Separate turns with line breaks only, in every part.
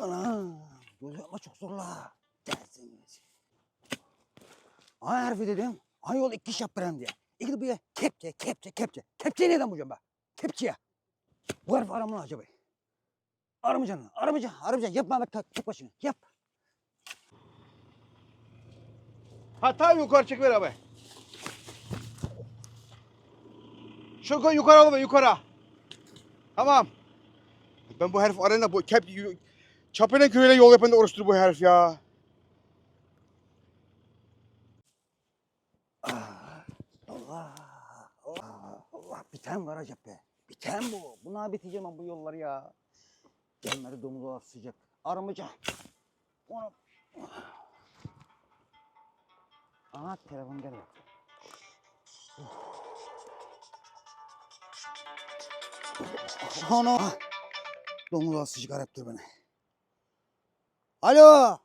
Ana, göz yapma çok zor la. Dersiniz. Ay harfi dedim. Ay yol iki iş yaptıran diye. İki bir kepçe, kepçe, kepçe. Kepçeyi neden bulacağım ben? Kepçeye. Bu harf aramını acaba. Aramayacaksın, aramayacaksın, aramayacaksın. Yapma Ahmet, tak, tek başına. Yap.
Ha tam yukarı çek ver abi. Şu yukarı alalım yukarı. Tamam. Ben bu herif arayla bu kep Çapına köyüyle yol yapan da uğraştır bu herif ya.
Ah, Allah, Allah, Allah. Biten var acaba be. Biten bu. Buna biteceğim ben bu yolları ya. Canları domuz olarak sıcak. Aramayacağım. Onu... Aha telefon geliyor. Ana. Domuz olarak sıcak araptır beni. Alo.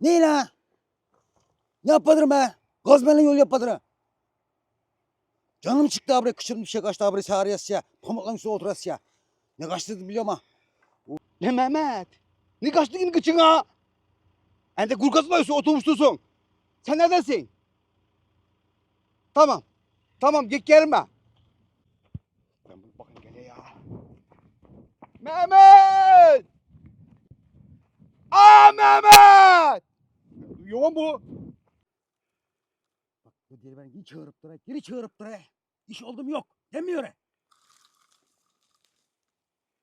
Ne lan? Ne yapadırım be? Gazmenle yol yapadırım. Canım çıktı abi. Kışırım bir şey kaçtı abi. Sağrıyası ya. Pamuklan üstüne oturası ya. Ne kaçtı biliyorum ha.
Ne Mehmet? Ne kaçtı yine kıçın ha? Ende kurkasmayıyorsun oturmuştusun. Sen neredesin? Tamam. Tamam git gelme. Ben bakın gele ya. Mehmet! Aa Mehmet! Yoğun bu.
Bak bu deli beni geri çağırıp duruyor. Geri çağırıp duruyor. İş oldu mu yok. Demiyor. he.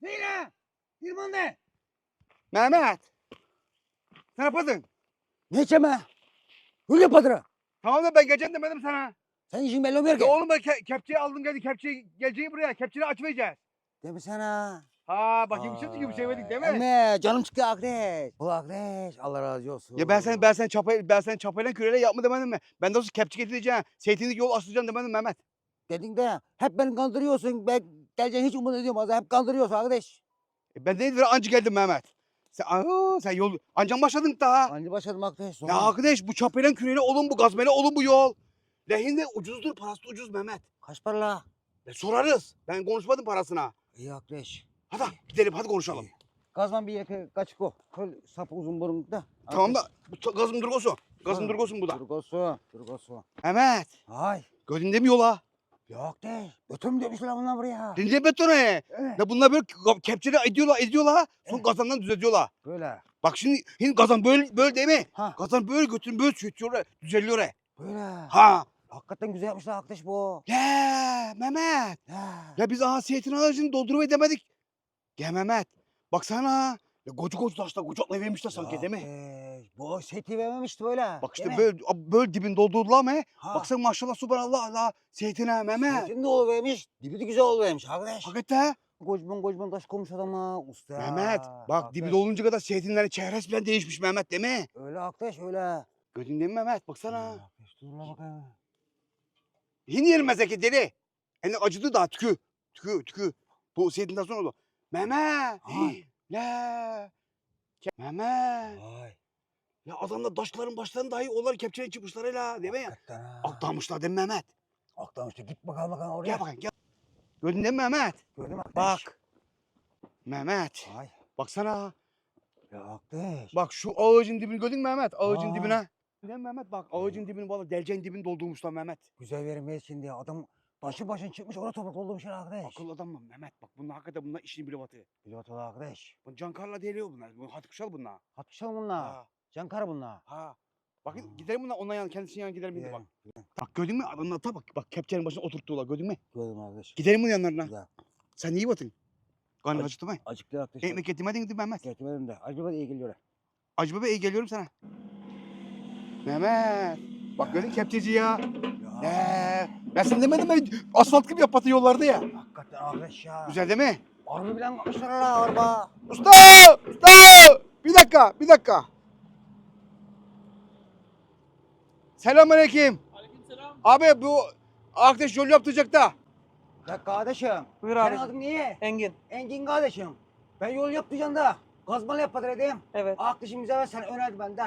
Ne lan? Firman ne?
Mehmet! Ne yapardın?
Ne içeme? Yol yapadırım.
Tamam da ben geleceğim demedim sana.
Sen işin belli olmuyor ki.
Ya oğlum ben ke- kepçeyi aldım geldi kepçeyi geleceği buraya. Kepçeyi açmayacağız.
Demişsene. Ha.
Bak gibi sevmedik değil mi?
Emme canım çıktı Akreş. Bu Akreş Allah razı olsun.
Ya ben sen ben sen çapay ben sen çapayla küreyle yapma demedim mi? Ben de olsa kepçe getireceğim. Zeytinlik yol açacağım demedim Mehmet.
Dedin de hep beni kandırıyorsun. Ben geleceğini hiç umut ediyorum. Hep kandırıyorsun Akreş.
E ben de anca geldim Mehmet. Sen aa, sen yol ancak başladın daha.
Anca başladım Akreş.
Ya arkadaş bu çapayla küreyle olun bu gazmele olun bu yol. Lehinde ucuzdur parası da ucuz Mehmet.
Kaç para la?
E sorarız. Ben konuşmadım parasına.
İyi Akreş.
Hadi gidelim hadi konuşalım.
Gazman bir yaka kaçık o. Kol sapı uzun burun da.
Tamam da bu ta- gazım durgosu. Gazım durgosun bu da.
Durgosu. Durgosu.
Mehmet.
Ay.
Gördün mi yola?
Yok de. Götüm demişler bunlar buraya.
Dinle betonu.
Evet.
Ya bunlar böyle k- kepçeyle ediyorlar ediyorlar. Sonra
Evet.
gazandan düzeltiyorlar.
Böyle.
Bak şimdi, şimdi gazan böyle böyle değil mi?
Ha.
Gazan böyle götürün böyle çötüyor, düzeliyor. he.
Böyle.
Ha.
Hakikaten güzel yapmışlar Akreş bu.
Ya Mehmet.
Ha.
Ya biz aha zeytin ağacını doldurup edemedik. Gel Mehmet. Baksana. Ya koca koca taşlar kucakla vermişler sanki değil mi?
Akreş, Bu seti vermemişti böyle.
Bak
değil
işte
mi?
böyle, böyle dibin doldurdular mı?
Ha.
Baksana maşallah subhanallah Allah zeytine Mehmet.
Setin de oluvermiş. Dibi de güzel oluvermiş Akreş.
Hakikaten.
Kocaman kocaman taş koymuş adama. Usta.
Mehmet. Bak dibi
Akreş.
dolunca kadar zeytinlerin çehresi bile değişmiş Mehmet değil mi?
Öyle Akreş öyle.
Gördün değil mi Mehmet? Baksana.
Akreş dur la bakayım.
Yeni yerim deli. Yani acıdı daha tükü. Tükü tükü. Bu zeytinden sonra oldu. Mehmet.
Ay.
La. Ke- Mehmet.
Ay.
Ya adamlar taşların başlarını dahi onlar kepçeyle çıkmışlar hele değil mi?
Hakikaten ha.
Değil mi Mehmet?
Aktarmıştı. Git bakalım bakalım oraya.
Gel bakayım gel. Gördün değil mi Mehmet?
Gördün mü Akreş?
Bak. Mehmet.
Ay.
Baksana.
Ya Akreş.
Bak şu ağacın dibini gördün mü Mehmet? Ağacın
Aa.
dibine. Değil mi Mehmet? Bak ağacın dibini valla delceğin dibini doldurmuşlar Mehmet.
Güzel verilmez şimdi. Adam başı başın çıkmış orada toprak doldurmuş ya Akreş.
Akıllı adam mı Mehmet? Bak bunlar hakikaten bunlar işini bile batı.
Pilot ol Akreş.
Bu Cankarla deliyor bunlar. Bu Hatıkşal bunlar.
Hatmışal bunlar.
Ha.
Cankara bunlar.
Ha. Bakın
Ha.
gidelim bundan ondan yan kendisinin yanına gidelim bir de bak.
Gidelim.
Bak gördün mü adamlar ta bak bak kepçenin başına oturttular gördün mü?
Gördüm Akreş.
Gidelim bunun yanlarına.
Güzel.
Sen iyi batın. Karnı
Acı-
acıktı mı?
Acıktı Akreş.
Ekmek getirmedin mi Mehmet?
Getirmedim de. Acaba iyi geliyor.
Acı baba iyi geliyorum sana. Mehmet. Bak gördün kepçeci ya.
Ya.
Ee, ben sana demedim mi? Asfalt gibi yap batı yollarda ya.
Hakikaten Akreş ya.
Güzel değil mi?
Araba bilen kapmışlar la araba.
Usta! Usta! Bir dakika, bir dakika. Selamünaleyküm.
Aleykümselam.
Abi bu arkadaş yol yaptıracak da.
Ya kardeşim.
Buyur
Senin
abi.
adın niye?
Engin.
Engin kardeşim. Ben yol yaptıracaksın da. Gazmalı yapmadı dedim.
Evet.
Arkadaşım bize ver sen önerdi ben de.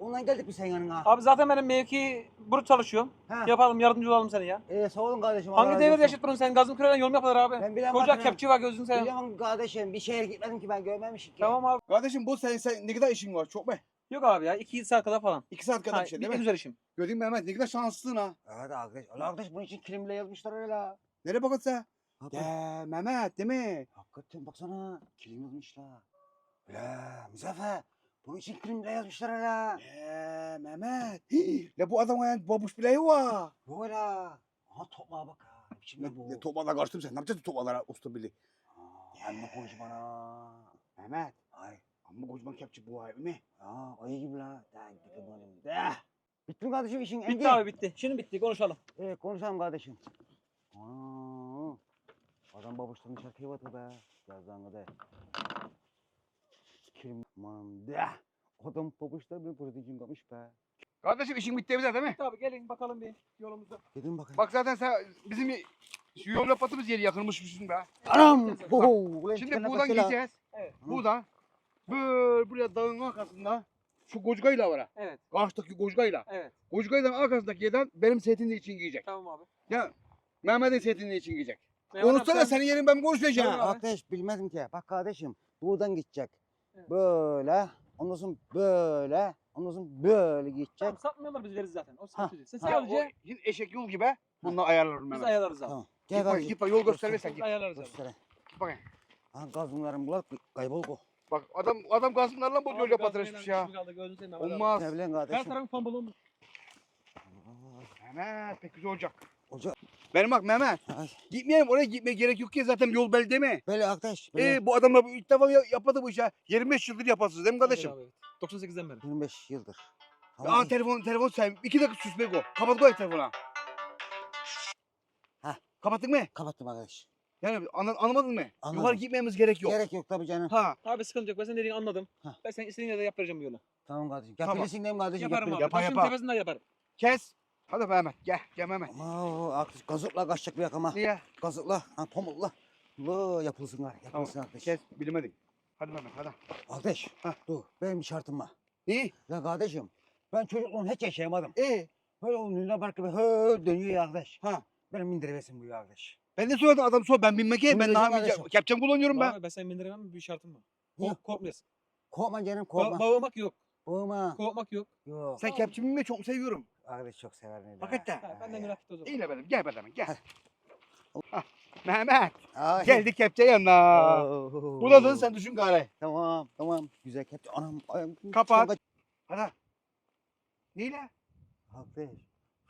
Ondan geldik biz senin yanına.
Abi zaten benim mevki burada çalışıyorum.
Ha.
Yapalım yardımcı olalım sana ya.
Ee, sağ olun kardeşim. Allah
Hangi
razı
devir
olsun.
yaşıt bunun sen gazın küreden yol mu yapılır abi?
Ben bilen
Koca kepçe var gözünü seveyim.
Biliyorum kardeşim bir şehir gitmedim ki ben görmemişim ki.
Tamam abi.
Kardeşim bu sen, sen ne kadar işin var çok mu?
Yok abi ya 2 saat kadar falan.
İki saat kadar
Ha,
bir şey değil
bitmek
mi?
üzere işim.
Gördün mü Mehmet ne kadar şanslısın ha.
Evet arkadaş. Allah arkadaş bunun için kilimle yazmışlar öyle.
Nereye bakın sen?
Hakikaten,
Ya Mehmet değil mi?
hakikaten baksana kilim yazmışlar. La Muzaffer. Bunun için kilimle yazmışlar öyle.
Ya Mehmet. La bu adam yani babuş bile var.
Bu öyle. Aha topla bak ha. Ne biçim
Ne,
bu?
ne toplarla karıştım sen. Ne yapacaksın toplarla usta bili?
Aa, Amma konuş bana.
Mehmet.
Ay.
Amma kocaman kepçe bu ay mi?
Aa ayı gibi la. Da gitti benim. Da. Bitti mi kardeşim işin?
Bitti abi bitti. Şimdi bitti konuşalım.
Evet konuşalım kardeşim. Aa, adam babuşlarını şarkıya batı be. Yazdan kadar. Kim de. Adam babuşlar beni burada cingamış be.
Kardeşim işin bitti evde değil mi?
Abi gelin bakalım bir yolumuza.
Gidin bakayım.
Bak zaten sen bizim şu yol yapatımız yeri yakınmışmışsın be.
Anam. Ulan
Şimdi buradan gideceğiz.
Evet.
Buradan böyle buraya dağın arkasında şu kocukayla var ha.
Evet.
Karşıdaki kocukayla.
Evet.
Kocukayla arkasındaki yerden benim setin için giyecek.
Tamam abi.
Ya Mehmet'in setini için giyecek. Unutsana
sen-
senin yerin ben konuşmayacağım.
Arkadaş bilmedim ki. Bak kardeşim buradan gidecek.
Evet.
Böyle. Ondan sonra böyle. Ondan sonra böyle gidecek.
Tamam satmıyorlar biz veririz zaten. O
Ha,
sıkıntı değil. Sen
ha,
Ya,
sadece
o şimdi eşek yol gibi bunu ayarlarım
biz ayarlarız abi.
Tamam.
Git
Gel
bak, git bak yol göstermesen
Biz
git.
ayarlarız abi.
Göster.
Git bakayım.
Ha gazımlarım bular kaybol bu.
Bak adam adam gazımlarla bu yol
Abi,
yapatırmış
gazmayla
ya.
işimi kaldı, gözünü seveyim Mehmet abi.
Olmaz.
Ne bileyim
Her
kardeşim.
tarafın pambalon.
Mehmet pek güzel olacak. Benim bak Mehmet. Gitmeyelim oraya gitmeye gerek yok ki zaten yol belli değil mi?
Böyle arkadaş. Böyle
Ee, bu adamla bu ilk defa ya- yapmadı bu işe. 25 yıldır yapasınız değil mi kardeşim?
Evet abi. 98'den beri.
25 yıldır.
Aa telefon telefon sen. İki dakika sus Beko. Kapat koy telefonu.
Hah.
Kapattık mı?
Kapattım arkadaş.
Yani anla, anlamadın mı?
Anladım.
Yukarı gitmemiz gerek yok.
Gerek yok tabii canım.
Ha.
Abi sıkıntı yok. Ben senin dediğini anladım.
Hah.
Ben senin istediğin yerde yaptıracağım bu yolu.
Tamam kardeşim.
Tamam.
Yapabilirsin değil mi kardeşim?
Yaparım abi.
Yapabilir-
Yapa,
Taşın
yapa.
tepesinden yaparım.
Kes. Hadi Mehmet. Gel. Gel Mehmet.
Ama o arkadaş gazıkla kaçacak bir yakama.
Niye?
Gazıkla. Ha pamukla. La yapılsın var. Yapılsın arkadaş.
Kes. Bilemedik. Hadi Mehmet hadi.
Arkadaş.
Hah.
Dur. Benim bir şartım var.
İyi.
Ya kardeşim. Ben çocukluğumu hiç yaşayamadım.
İyi.
Böyle o Luna Park gibi hı dönüyor ya arkadaş.
Ha.
Benim indirivesin bu ya arkadaş.
Ben de söyledim adam sor. Ben bilmek ki. Ben ne
kardeşim.
Kepçem kullanıyorum ben.
Ben seni bindiremem mi? Bir şartım var. Kork, korkmayasın.
Korkma canım
Ba-
korkma.
bağırmak yok.
Korkma.
Korkmak yok.
Yok.
Sen kepçemi çok seviyorum.
Arkadaş çok sever beni.
Hakikaten.
Ha, benden merak et o zaman.
İyi benim. Gel benim. Gel. Hah. Mehmet.
Ay.
Geldik kepçe yanına.
Oo.
Bu da sen düşün gari.
Tamam tamam. Güzel kepçe. Anam ayağım.
Kapat.
Çok-
Hadi. Neyle?
Arkadaş.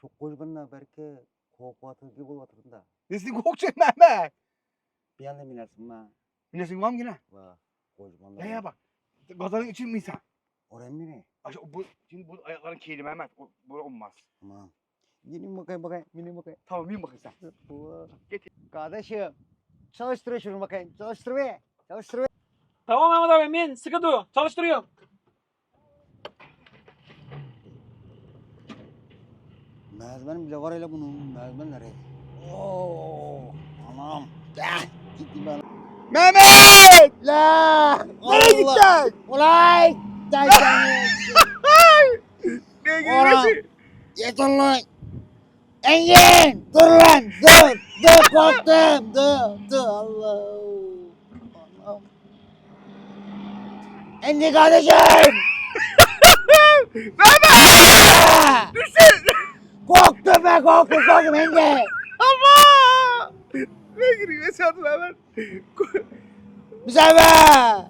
Çok kocaman belki korku atır gibi batırın da.
Nesin kokacak Mehmet?
Bir anda binersin ha.
Nesin var mı yine?
Vah. Kocaman.
Ya ya bak. Gazanın için mi insan?
Oraya mı ne?
Aşağı, bu, şimdi bu ayakların kirli Mehmet. O, bu olmaz.
Tamam. Yine bakayım bakayım. Yine bakayım.
Tamam bin bakayım sen.
Vah.
Getir.
Kardeşim. Çalıştır şunu bakayım. Çalıştır be. Çalıştır be.
Tamam Mehmet abi min. Sıkı dur. Çalıştırıyorum.
Merdiven bile var hele bunun. Merdiven nereye? Oo. Anam. Gel. Gitti ben.
Mehmet!
La.
Nereye gideceksin?
Ulay. Gel.
Nereye
Oğlum.
gidiyorsun?
Yeter lan. Engin. Dur lan. Dur. Dur korktum. Dur. Dur. Allah. Anam. Engin kardeşim.
Mehmet! Düşün!
Korktum ben korktum korktum Engin.
Allah! Ne giriyor Esat Mehmet?
Be.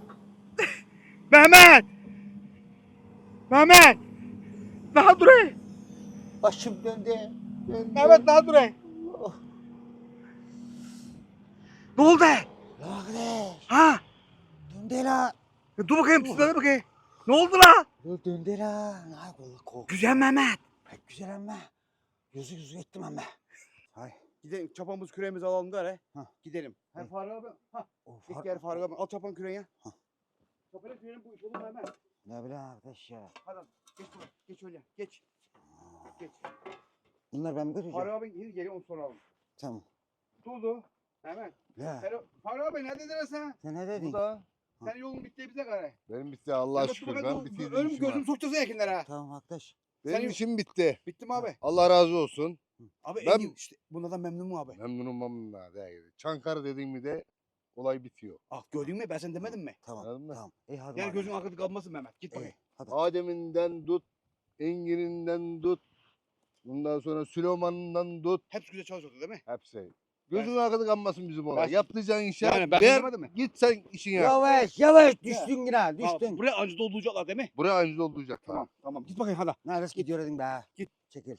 Mehmet! Mehmet! Daha dur ey!
Başım döndü. döndü.
Mehmet daha dur ey!
Oh.
Ne oldu?
Arkadaş.
Ha?
Döndü la.
Dur bakayım, söyle bakayım. Ne oldu la?
Dur döndü la. Ay kork kork.
Güzel Mehmet.
Pek güzel ama. Yüzü yüzü ettim ama. Hay.
Gidelim çapamız küreğimizi alalım gari.
Ha.
Gidelim. Hem
Hı.
Faruk abi. Ha.
O
İlk
far-
yer Faruk abi. Al çapan küreği ya.
Ha.
Çapayla küreğin bu iş olur Mehmet.
Ne bileyim arkadaş ya.
Hadi geç buraya. Geç öyle. Geç. Geç.
Bunlar ben mi
Faruk
götüreceğim?
abi yine geliyor onu sonra alalım.
Tamam.
Durdu. Mehmet.
Ya.
Faruk Faruk abi ne dedin sen?
Sen ne dedin?
Burada. Senin yolun bitti bize gari.
Benim bitti Allah'a
Sen
şükür. Ben bitirdim
Ölüm
işimi.
gözüm sokacaksın ekinlere.
Tamam arkadaş.
Benim
Sen-
işim bitti.
Bitti mi abi?
Allah razı olsun.
Abi
Ben-
Engin işte bunlardan memnun mu abi?
Memnunum memnunum. değil. Çankara dediğin mi de olay bitiyor.
Ah gördün mü ben sen demedim mi?
Tamam.
Anladın mı?
Tamam. İyi hadi.
Gel
madem.
gözün arkada kalmasın Mehmet. Git
İyi,
bakayım.
hadi.
Adem'inden tut, Engin'inden tut, bundan sonra Süleyman'ından tut,
Hepsi güzel çalışıyordu değil mi?
hepsi. Gözün arkada kalmasın bizim ona.
Ben-
Yaptığın işe
Yani ben
ver,
demedim mi?
git sen işine.
Yavaş yavaş düştün yine düştün.
Buraya acı dolduracaklar değil mi?
Buraya anca olacak.
Tamam tamam. Git bakayım hadi.
Neresi gidiyor dedin be?
Git.
Çekil.